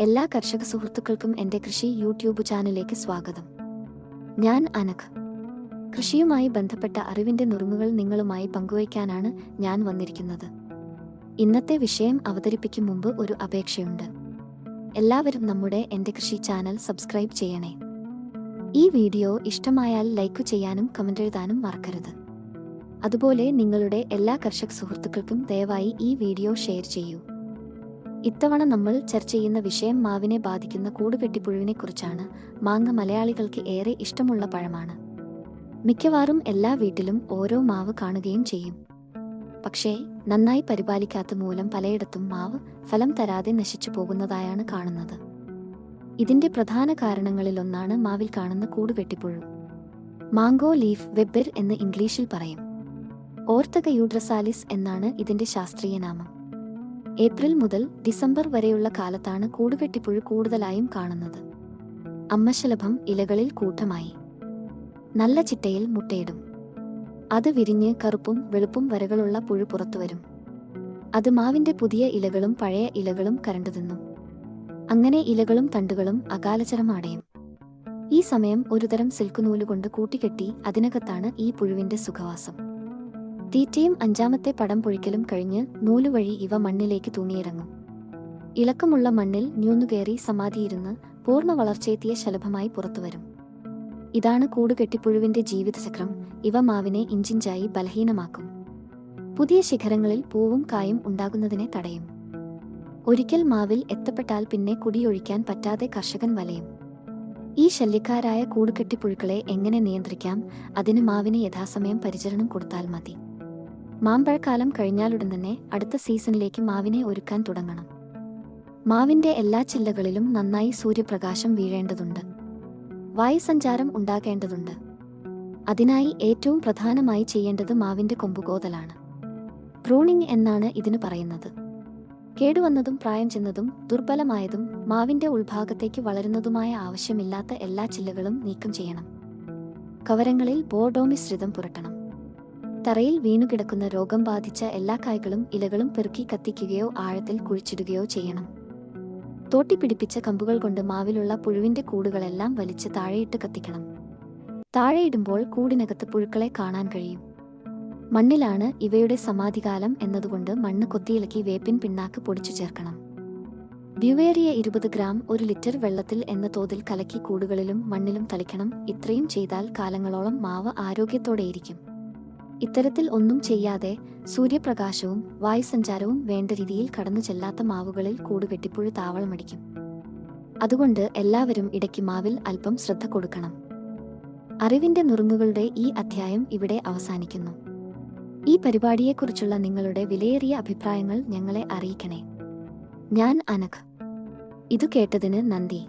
എല്ലാ കർഷക സുഹൃത്തുക്കൾക്കും എന്റെ കൃഷി യൂട്യൂബ് ചാനലിലേക്ക് സ്വാഗതം. ഞാൻ അനഖ് കൃഷിയുമായി ബന്ധപ്പെട്ട അറിവിന്റെ നുറുങ്ങുകൾ നിങ്ങളുമായി പങ്കുവയ്ക്കാനാണ് ഞാൻ വന്നിരിക്കുന്നത്. ഇന്നത്തെ വിഷയം അവതരിപ്പിക്കും മുമ്പ് ഒരു അപേക്ഷയുണ്ട്. എല്ലാവരും നമ്മുടെ എന്റെ കൃഷി ചാനൽ സബ്സ്ക്രൈബ് ചെയ്യണേ. ഈ വീഡിയോ ഇഷ്ടമായാൽ ലൈക്ക് ചെയ്യാനും കമന്റ് എഴുതാനും മറക്കരുത്. അതുപോലെ നിങ്ങളുടെ എല്ലാ കർഷക സുഹൃത്തുക്കൾക്കും ദയവായി ഈ വീഡിയോ ഷെയർ ചെയ്യൂ. ഇത്തവണ നമ്മൾ ചർച്ച ചെയ്യുന്ന വിഷയം മാവിനെ ബാധിക്കുന്ന കൂടുകെട്ടിപ്പുഴുവിനെ കുറിച്ചാണ് മാങ്ങ മലയാളികൾക്ക് ഏറെ ഇഷ്ടമുള്ള പഴമാണ്. മിക്കവാറും എല്ലാ വീട്ടിലും ഓരോ മാവ് കാണുകയും ചെയ്യും. പക്ഷേ നന്നായി പരിപാലിക്കാത്ത മൂലം പലയിടത്തും മാവ് ഫലം തരാതെ നശിച്ചു പോകുന്നതായാണ് കാണുന്നത്. ഇതിന്റെ പ്രധാന കാരണങ്ങളിലൊന്നാണ് മാവിൽ കാണുന്ന കൂടുകെട്ടിപ്പുഴു മാംഗോ ലീഫ് വെബ്ബർ എന്ന് ഇംഗ്ലീഷിൽ പറയും. ഓർത്തക യൂഡ്രസാലിസ് എന്നാണ് ഇതിന്റെ ശാസ്ത്രീയ നാമം. ഏപ്രിൽ മുതൽ ഡിസംബർ വരെയുള്ള കാലത്താണ് കൂടുവെട്ടിപ്പുഴു കൂടുതലായും കാണുന്നത്. അമ്മശലഭം ഇലകളിൽ കൂട്ടമായി. നല്ല ചിട്ടയിൽ മുട്ടയിടും. അത് വിരിഞ്ഞ് കറുപ്പും വെളുപ്പും വരകളുള്ള പുഴു പുറത്തുവരും അത് മാവിന്റെ പുതിയ ഇലകളും പഴയ ഇലകളും കരണ്ടു തിന്നും. അങ്ങനെ ഇലകളും തണ്ടുകളും അകാലചരമാടയും ഈ സമയം ഒരുതരം സിൽക്കുനൂലുകൊണ്ട് കൂട്ടിക്കെട്ടി അതിനകത്താണ് ഈ പുഴുവിന്റെ സുഖവാസം. തീറ്റയും അഞ്ചാമത്തെ പടം പൊഴിക്കലും കഴിഞ്ഞ് നൂലുവഴി ഇവ മണ്ണിലേക്ക് തൂങ്ങിയിറങ്ങും. ഇളക്കമുള്ള മണ്ണിൽ ന്യൂന്നുകയറി സമാധിയിരുന്ന് പൂർണ വളർച്ചയെത്തിയ ശലഭമായി പുറത്തുവരും. ഇതാണ് കൂടുകെട്ടിപ്പുഴുവിന്റെ ജീവിതചക്രം. ഇവ മാവിനെ ഇഞ്ചിഞ്ചായി ബലഹീനമാക്കും. പുതിയ ശിഖരങ്ങളിൽ പൂവും കായും ഉണ്ടാകുന്നതിനെ തടയും. ഒരിക്കൽ മാവിൽ എത്തപ്പെട്ടാൽ പിന്നെ കുടിയൊഴിക്കാൻ പറ്റാതെ കർഷകൻ വലയും. ഈ ശല്യക്കാരായ കൂടുകെട്ടിപ്പുഴുക്കളെ എങ്ങനെ നിയന്ത്രിക്കാം? അതിന് മാവിന് യഥാസമയം പരിചരണം കൊടുത്താൽ മതി. മാമ്പഴക്കാലം കഴിഞ്ഞാലുടൻ തന്നെ അടുത്ത സീസണിലേക്ക് മാവിനെ ഒരുക്കാൻ തുടങ്ങണം. മാവിന്റെ എല്ലാ ചില്ലകളിലും നന്നായി സൂര്യപ്രകാശം വീഴേണ്ടതുണ്ട്. വായുസഞ്ചാരം ഉണ്ടാകേണ്ടതുണ്ട്. അതിനായി ഏറ്റവും പ്രധാനമായി ചെയ്യേണ്ടത് മാവിന്റെ കൊമ്പുകോതലാണ്. പ്രൂണിംഗ് എന്നാണ് ഇതിന് പറയുന്നത്. കേടുവന്നതും പ്രായം ചെന്നതും ദുർബലമായതും മാവിന്റെ ഉൾഭാഗത്തേക്ക് വളരുന്നതുമായ ആവശ്യമില്ലാത്ത എല്ലാ ചില്ലകളും നീക്കം ചെയ്യണം. കവരങ്ങളിൽ ബോർഡോമിശ്രിതം പുരട്ടണം. തറയിൽ വീണുകിടക്കുന്ന രോഗം ബാധിച്ച എല്ലാ കായ്കളും ഇലകളും പെറുക്കി കത്തിക്കുകയോ ആഴത്തിൽ കുഴിച്ചിടുകയോ ചെയ്യണം. തോട്ടി പിടിപ്പിച്ച കമ്പുകൾ കൊണ്ട് മാവിലുള്ള പുഴുവിന്റെ കൂടുകളെല്ലാം വലിച്ച് താഴെയിട്ട് കത്തിക്കണം. താഴെയിടുമ്പോൾ കൂടിനകത്ത് പുഴുക്കളെ കാണാൻ കഴിയും. മണ്ണിലാണ് ഇവയുടെ സമാധികാലം എന്നതുകൊണ്ട് മണ്ണ് കൊത്തിയിളക്കി വേപ്പിൻ പിണ്ണാക്ക് പൊടിച്ചു ചേർക്കണം. ബ്യുവേറിയ ഇരുപത് ഗ്രാം ഒരു ലിറ്റർ വെള്ളത്തിൽ എന്ന തോതിൽ കലക്കി കൂടുകളിലും മണ്ണിലും തളിക്കണം. ഇത്രയും ചെയ്താൽ കാലങ്ങളോളം മാവ് ആരോഗ്യത്തോടെയിരിക്കും. ഇത്തരത്തിൽ ഒന്നും ചെയ്യാതെ സൂര്യപ്രകാശവും വായുസഞ്ചാരവും വേണ്ട രീതിയിൽ കടന്നു ചെല്ലാത്ത മാവുകളിൽ കൂടുകെട്ടിപ്പുഴു താവളമടിക്കും. അതുകൊണ്ട് എല്ലാവരും ഇടയ്ക്ക് മാവിൽ അല്പം ശ്രദ്ധ കൊടുക്കണം. അറിവിന്റെ നുറുങ്ങുകളുടെ ഈ അധ്യായം ഇവിടെ അവസാനിക്കുന്നു. ഈ പരിപാടിയെക്കുറിച്ചുള്ള നിങ്ങളുടെ വിലയേറിയ അഭിപ്രായങ്ങൾ ഞങ്ങളെ അറിയിക്കണേ. ഞാൻ അനഖ് ഇതു കേട്ടതിന് നന്ദി.